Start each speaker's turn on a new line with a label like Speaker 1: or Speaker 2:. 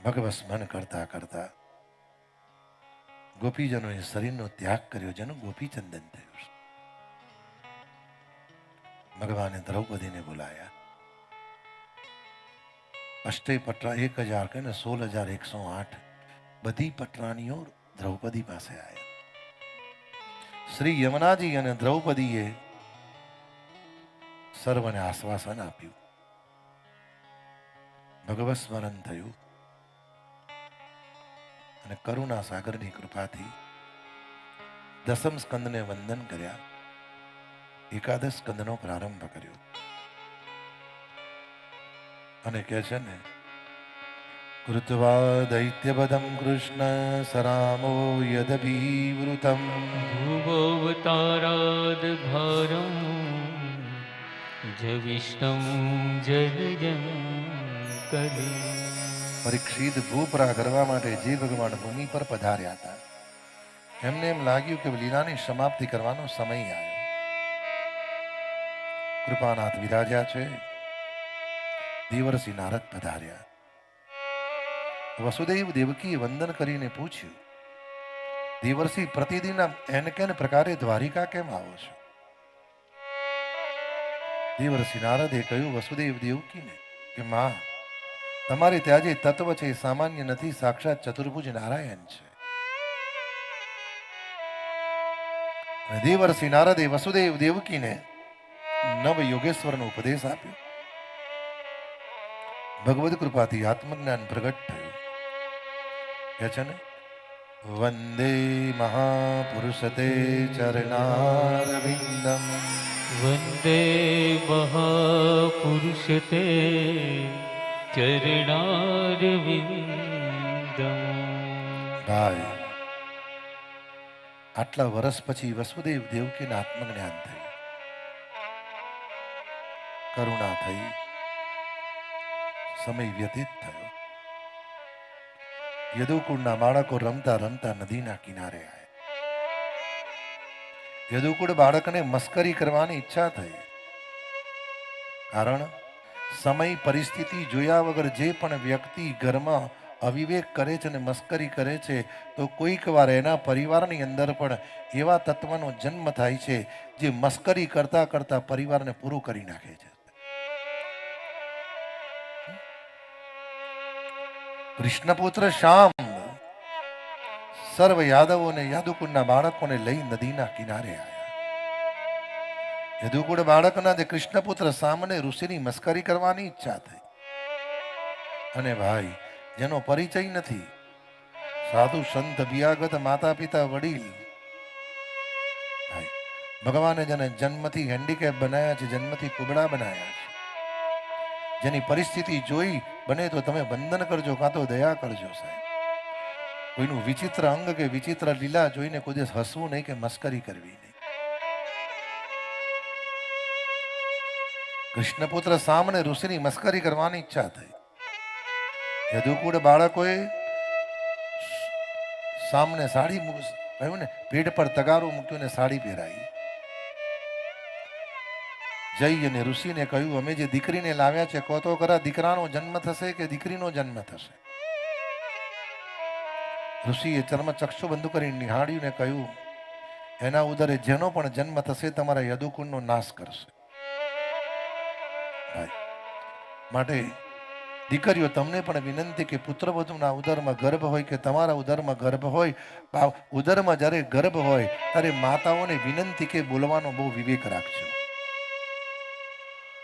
Speaker 1: ભગવત સ્મરણ કરતા કરતા ગોપીજનોએ શરીરનો ત્યાગ કર્યો જેનું ગોપીચંદન થયું છે ભગવાને દ્રૌપદીને બોલાયા અષ્ટે પટરા એક હજાર કે ને સોળ હજાર એકસો આઠ બધી પટરાણીઓ દ્રૌપદી પાસે આવ્યા શ્રી યમુનાજી અને દ્રૌપદીએ સર્વને આશ્વાસન આપ્યું ભગવત સ્મરણ થયું અને કરુણા સાગરની કૃપાથી દસમ સ્કંદને વંદન કર્યા. એકાદશ સ્કંદનો પ્રારંભ કર્યો. અને કહે છે ને કૃત્વા દૈત્યપદમ કૃષ્ણ સરામો યદભીવૃતમ.
Speaker 2: ભુવોવતારાદ ભારમ જવિષ્ણમ જગજમ કલી
Speaker 1: પરીક્ષિત ભૂપરા કરવા માટે જે ભગવાન ભૂમિ પર પધાર્યા હતા એમને એમ લાગ્યું કે લીલાની સમાપ્તિ કરવાનો સમય આવ્યો કૃપાનાથ વિરાજ્યા છે દેવર્ષિ નારદ પધાર્યા વસુદેવ દેવકીએ વંદન કરીને પૂછ્યું દેવર્ષિ પ્રતિદિન એન કેન પ્રકારે દ્વારિકા કેમ આવો છો દેવર્ષિ નારદે કહ્યું વસુદેવ દેવકીને કે માં તમારે ત્યાં જે તત્વ છે એ સામાન્ય નથી, સાક્ષાત ચતુર્ભુજ નારાયણ છે. દેવર્ષિ નારદે વસુદેવ દેવકીને નવ યોગેશ્વરનો ઉપદેશ આપ્યો. ભગવદ કૃપાથી આત્મજ્ઞાન પ્રગટ થયું. કે છે ને, વંદે મહાપુરુષ તે ચરણારવિંદમ.
Speaker 2: વંદે મહાપુરુષ તે
Speaker 1: ભાઈ આટલા વર્ષ પછી વસુદેવ દેવકીને આત્મજ્ઞાન થયું કરુણા થઈ સમય વ્યતીત થયો યદુકુળના બાળકો રમતા રમતા નદીના કિનારે આવ્યા યદુકુળ બાળકને મસ્કરી કરવાની ઈચ્છા થઈ કારણ સમય, પરિસ્થિતિ જોયા વગર જે પણ વ્યક્તિ ઘરમાં અવિવેક કરે છે અને મસ્કરી કરે છે, તો કોઈક વાર એના પરિવારની અંદર પણ એવા તત્વનો જન્મ થાય છે, જે મસ્કરી કરતા કરતા પરિવારને પૂરું કરી નાખે છે. કૃષ્ણપુત્ર શ્યામ સર્વ યાદવોને યાદુકુંડના બાળકોને લઈ નદીના કિનારે આવ્યા. યદુકુળ બાળકના જે કૃષ્ણપુત્ર સામને ઋષિની મસ્કરી કરવાની ઈચ્છા થઈ. અને ભાઈ, જેનો પરિચય નથી, સાધુ સંત બિયાગત માતા પિતા વડીલ ભગવાને જેને જન્મથી હેન્ડીકેપ બનાવ્યા છે, જન્મથી કુબડા બનાવ્યા છે. જેની પરિસ્થિતિ જોઈ બને તો તમે બંધન કરજો, કાં તો દયા કરજો, સાહેબ. કોઈનું વિચિત્ર અંગ કે વિચિત્ર લીલા જોઈને કોઈ દિવસ હસવું નહીં કે મસ્કરી કરવી નહીં. કૃષ્ણપુત્ર સામને ઋષિની મસ્કરી કરવાની ઈચ્છા થઈ. યદુકુળ બાળકોએ સામને સાડી કહ્યું ને, પેટ પર તગારો મૂક્યો ને સાડી પહેરાઈ. જઈ અને ઋષિને કહ્યું, અમે જે દીકરીને લાવ્યા છે, કહો તો ખરા દીકરાનો જન્મ થશે કે દીકરીનો જન્મ થશે? ઋષિએ ચર્મ ચક્ષુ બંધ કરી નિહાળ્યું ને કહ્યું, એના ઉદરે જેનો પણ જન્મ થશે, તમારા યદુકુળનો નાશ કરશે. માટે દીકરીઓ, તમને પણ વિનંતી કે પુત્રવધુના ઉદરમાં ગર્ભ હોય કે તમારા ઉદરમાં ગર્ભ હોય ઉદરમાં જ્યારે ગર્ભ હોય, ત્યારે માતાઓને વિનંતી કે બોલવાનો બહુ વિવેક રાખજો.